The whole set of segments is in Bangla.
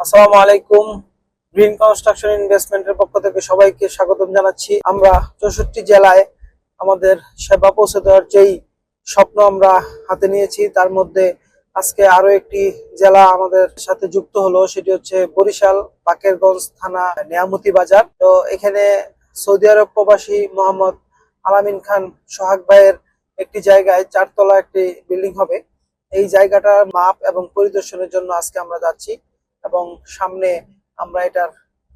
আসসালামু আলাইকুম। গ্রিন কনস্ট্রাকশন ইনভেস্টমেন্টের পক্ষ থেকে সবাইকে স্বাগতম জানাচ্ছি। আমরা চৌষট্টি জেলায় আমাদের সেবা পৌঁছে দেওয়ার যেই স্বপ্ন আমরা হাতে নিয়েছি, তার মধ্যে আজকে আরও একটি জেলা আমাদের সাথে যুক্ত হলো, সেটি হচ্ছে বরিশাল বাকেরগঞ্জ থানা, নিয়ামতি বাজার। তো এখানে সৌদি আরব প্রবাসী মোহাম্মদ আলামিন খান সোহাগ ভাইয়ের একটি জায়গায় চারতলা একটি বিল্ডিং হবে। এই জায়গাটার মাপ এবং পরিদর্শনের জন্য আজকে আমরা যাচ্ছি। এবং সামনে আমরা এটার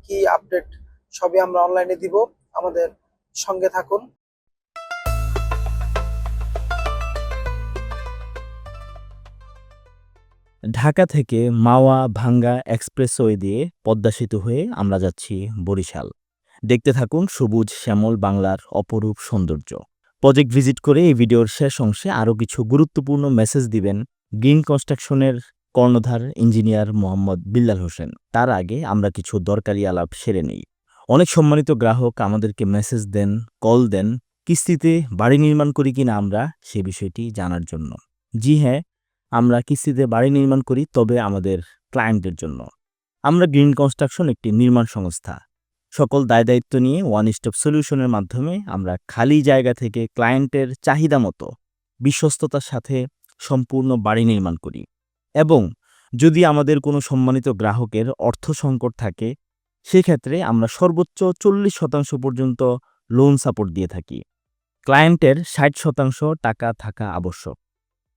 কি আপডেট সবই আমরা অনলাইনে দিব। আমাদের সঙ্গে থাকুন। ঢাকা থেকে মাওয়া ভাঙ্গা এক্সপ্রেসওয়ে দিয়ে পদ্মা সেতু হয়ে আমরা যাচ্ছি বরিশাল। দেখতে থাকুন সবুজ শ্যামল বাংলার অপরূপ সৌন্দর্য। প্রজেক্ট ভিজিট করে এই ভিডিওর শেষ অংশে আরও কিছু গুরুত্বপূর্ণ মেসেজ দিবেন। গ্রিন কনস্ট্রাকশনের কর্ণধার ইঞ্জিনিয়ার মোহাম্মদ বিল্লাল হোসেন। তার আগে আমরা কিছু দরকারি আলাপ সেরে নেই। অনেক সম্মানিত গ্রাহক আমাদেরকে মেসেজ দেন কল দেন, কিস্তিতে বাড়ি নির্মাণ করি কিনা আমরা সে বিষয়টি জানার জন্য। জি হ্যাঁ আমরা কিস্তিতে বাড়ি নির্মাণ করি তবে আমাদের ক্লায়েন্টের জন্য। আমরা গ্রিন কনস্ট্রাকশন একটি নির্মাণ সংস্থা। সকল দায় দায়িত্ব নিয়ে ওয়ান স্টপ সলিউশনের মাধ্যমে আমরা খালি জায়গা থেকে ক্লায়েন্টের চাহিদা মতো, বিশ্বস্ততার সাথে সম্পূর্ণ বাড়ি নির্মাণ করি। এবং যদি আমাদের কোনো সম্মানিত গ্রাহকের অর্থ সংকট থাকে, সেক্ষেত্রে আমরা সর্বোচ্চ চল্লিশ শতাংশ পর্যন্ত লোন সাপোর্ট দিয়ে থাকি। ক্লায়েন্টের ষাট শতাংশ টাকা থাকা আবশ্যক।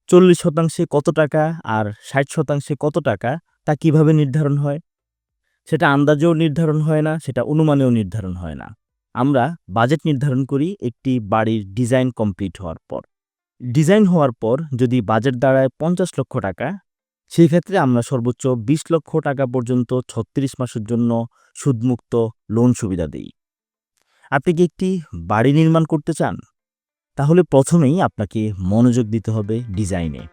চল্লিশ শতাংশে কত টাকা আর ষাট শতাংশে কত টাকা, তা কীভাবে নির্ধারণ হয়? সেটা আন্দাজেও নির্ধারণ হয় না, সেটা অনুমানেও নির্ধারণ হয় না। আমরা বাজেট নির্ধারণ করি একটি বাড়ির ডিজাইন কমপ্লিট হওয়ার পর। ডিজাইন হওয়ার পর যদি বাজেট দাঁড়ায় পঞ্চাশ লক্ষ টাকা সেই ক্ষেত্রে আমরা সর্বোচ্চ বিশ লক্ষ টাকা পর্যন্ত ছত্রিশ মাসের জন্য সুদমুক্ত লোন সুবিধা দিই। আপনি কি একটি বাড়ি নির্মাণ করতে চান? তাহলে প্রথমেই আপনাকে মনোযোগ দিতে হবে ডিজাইনে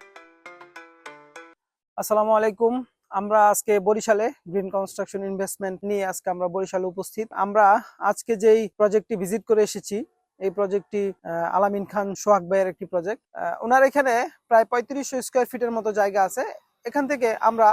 আসসালামু আলাইকুম। আমরা আজকে বরিশালে গ্রিন কনস্ট্রাকশন ইনভেস্টমেন্ট নিয়ে আজকে আমরা বরিশালে উপস্থিত। আমরা আজকে যেই প্রজেক্টটি ভিজিট করে এসেছি, এই প্রজেক্টটি আলামিন খান সোহাগ ভাইয়ের একটি প্রজেক্ট ওনার এখানে প্রায় পঁয়ত্রিশশো স্কোয়ার ফিটের মতো জায়গা আছে। এখান থেকে আমরা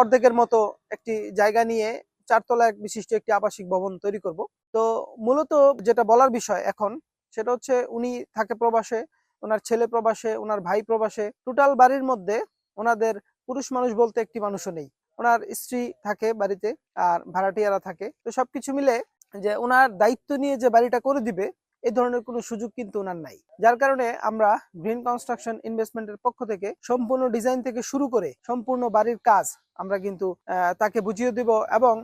অর্ধেকের মতো একটি জায়গা নিয়ে চারতলা এক বিশিষ্ট একটি আবাসিক ভবন তৈরি করব। তো মূলত যেটা বলার বিষয় এখন, সেটা হচ্ছে উনি থাকে প্রবাসে, ওনার ছেলে প্রবাসে, ওনার ভাই প্রবাসে। টোটাল বাড়ির মধ্যে ওনাদের পুরুষ মানুষ বলতে একটি মানুষও নেই। ওনার স্ত্রী থাকে বাড়িতে আর ভাড়াটিয়ারা থাকে। তো সবকিছু মিলে যে ওনার দায়িত্ব নিয়ে যে বাড়িটা করে দিবে এই ধরনের কোনো সুযোগ কিন্তু ওনার নাই। যার কারণে আমরা গ্রিন কনস্ট্রাকশন ইনভেস্টমেন্টের পক্ষ থেকে সম্পূর্ণ ডিজাইন থেকে শুরু করে সম্পূর্ণ বাড়ির কাজ আমরা কিন্তু তাকে বুঝিয়ে দিব এবং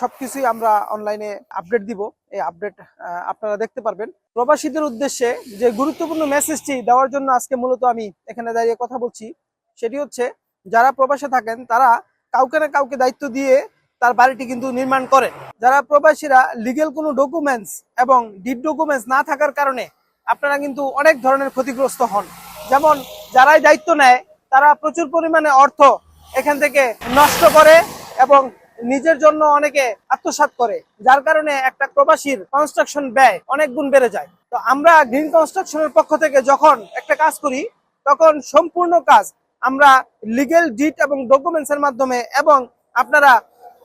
সবকিছুই আমরা অনলাইনে আপডেট দিব। এই আপডেট আপনারা দেখতে পারবেন। প্রবাসীদের উদ্দেশ্যে যে গুরুত্বপূর্ণ মেসেজটি দেওয়ার জন্য আজকে মূলত আমি এখানে দাঁড়িয়ে কথা বলছি, সেটি হচ্ছে, যারা প্রবাসে থাকেন তারা কাউকে না কাউকে দায়িত্ব দিয়ে তার বাড়িটি কিন্তু নির্মাণ করেন যারা প্রবাসীরা লিগেল কোনো ডকুমেন্টস এবং ডিড ডকুমেন্টস না থাকার কারণে আপনারা কিন্তু অনেক ধরনের ক্ষতিগ্রস্ত হন। যেমন, যারাই দায়িত্ব নেয়, তারা প্রচুর পরিমাণে অর্থ এখান থেকে নষ্ট করে এবং নিজের জন্য অনেকে আত্মসাৎ করে, যার কারণে একটা প্রবাসীর কনস্ট্রাকশন ব্যয় অনেক গুণ বেড়ে যায়। তো আমরা গ্রিন কনস্ট্রাকশনের পক্ষ থেকে যখন একটা কাজ করি, তখন সম্পূর্ণ কাজ আমরা লিগেল ডিট এবং ডকুমেন্টস এর মাধ্যমে এবং আপনারা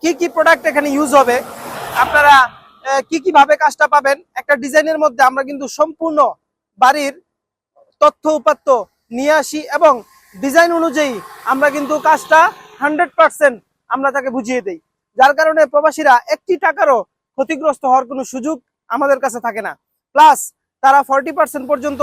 কি কি প্রোডাক্ট এখানে ইউজ হবে? আপনারা কি কি ভাবে কাজটা পাবেন? একটা ডিজাইনের মধ্যে আমরা কিন্তু সম্পূর্ণ বাড়ির তথ্য উপাত্ত নিয়ে আসি এবং ডিজাইন অনুযায়ী আমরা কিন্তু কাজটা হান্ড্রেড পার্সেন্ট আমরা তাকে বুঝিয়ে দেই। যার কারণে প্রবাসীরা একটি টাকারও ক্ষতিগ্রস্ত হওয়ার কোনো সুযোগ আমাদের কাছে থাকে না। প্লাস তারা ফর্টি পার্সেন্ট পর্যন্ত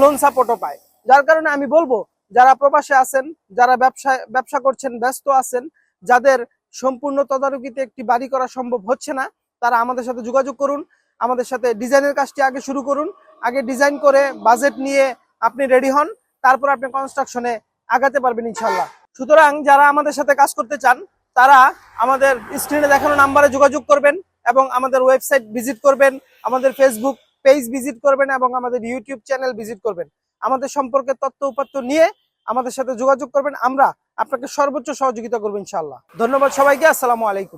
লোন সাপোর্টও পায়। যার কারণে আমি বলব, যারা প্রবাসে আছেন, যারা ব্যবসা ব্যবসা করছেন, ব্যস্ত আছেন, যাদের সম্পূর্ণ তদারকিতে একটি বাড়ি করা সম্ভব হচ্ছে না, তারা আমাদের সাথে যোগাযোগ করুন, আমাদের সাথে ডিজাইনের কাজটি আগে শুরু করুন, আগে ডিজাইন করে বাজেট নিয়ে আপনি রেডি হন, তারপর আপনি কনস্ট্রাকশনে আগাতে পারবেন ইনশাল্লাহ সুতরাং যারা আমাদের সাথে কাজ করতে চান, তারা আমাদের স্ক্রিনে দেখানো নাম্বারে যোগাযোগ করবেন এবং আমাদের ওয়েবসাইট ভিজিট করবেন, আমাদের ফেসবুক পেজ ভিজিট করবেন এবং আমাদের ইউটিউব চ্যানেল ভিজিট করবেন। আমাদের সম্পর্কে তথ্য উপাত্ত নিয়ে আমাদের সাথে যোগাযোগ করবেন। আমরা আপনাকে সর্বোচ্চ সহযোগিতা করব ইনশাল্লাহ ধন্যবাদ সবাইকে আসসালামু আলাইকুম।